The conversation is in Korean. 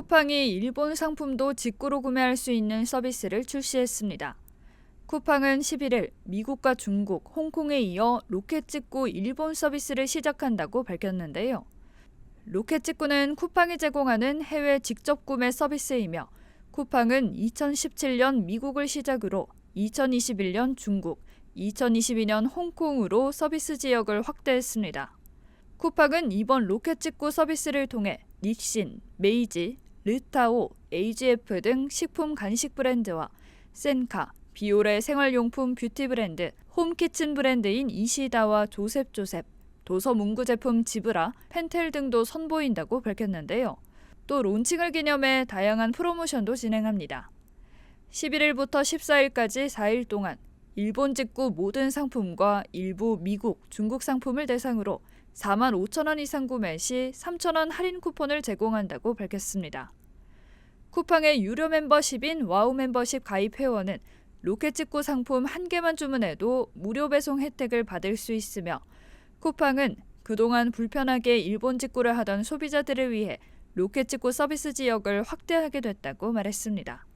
쿠팡이 일본 상품도 직구로 구매할 수 있는 서비스를 출시했습니다. 쿠팡은 11일 미국과 중국, 홍콩에 이어 로켓 직구 일본 서비스를 시작한다고 밝혔는데요. 로켓 직구는 쿠팡이 제공하는 해외 직접 구매 서비스이며 쿠팡은 2017년 미국을 시작으로 2021년 중국, 2022년 홍콩으로 서비스 지역을 확대했습니다. 쿠팡은 이번 로켓 직구 서비스를 통해 닉신, 메이지, 르타오, AGF 등 식품 간식 브랜드와 센카, 비올의 생활용품 뷰티 브랜드, 홈키친 브랜드인 이시다와 조셉조셉, 도서 문구 제품 지브라, 펜텔 등도 선보인다고 밝혔는데요. 또 론칭을 기념해 다양한 프로모션도 진행합니다. 11일부터 14일까지 4일 동안 일본 직구 모든 상품과 일부 미국, 중국 상품을 대상으로 4만 5천 원 이상 구매 시 3천 원 할인 쿠폰을 제공한다고 밝혔습니다. 쿠팡의 유료 멤버십인 와우 멤버십 가입 회원은 로켓 직구 상품 한 개만 주문해도 무료 배송 혜택을 받을 수 있으며 쿠팡은 그동안 불편하게 일본 직구를 하던 소비자들을 위해 로켓 직구 서비스 지역을 확대하게 됐다고 말했습니다.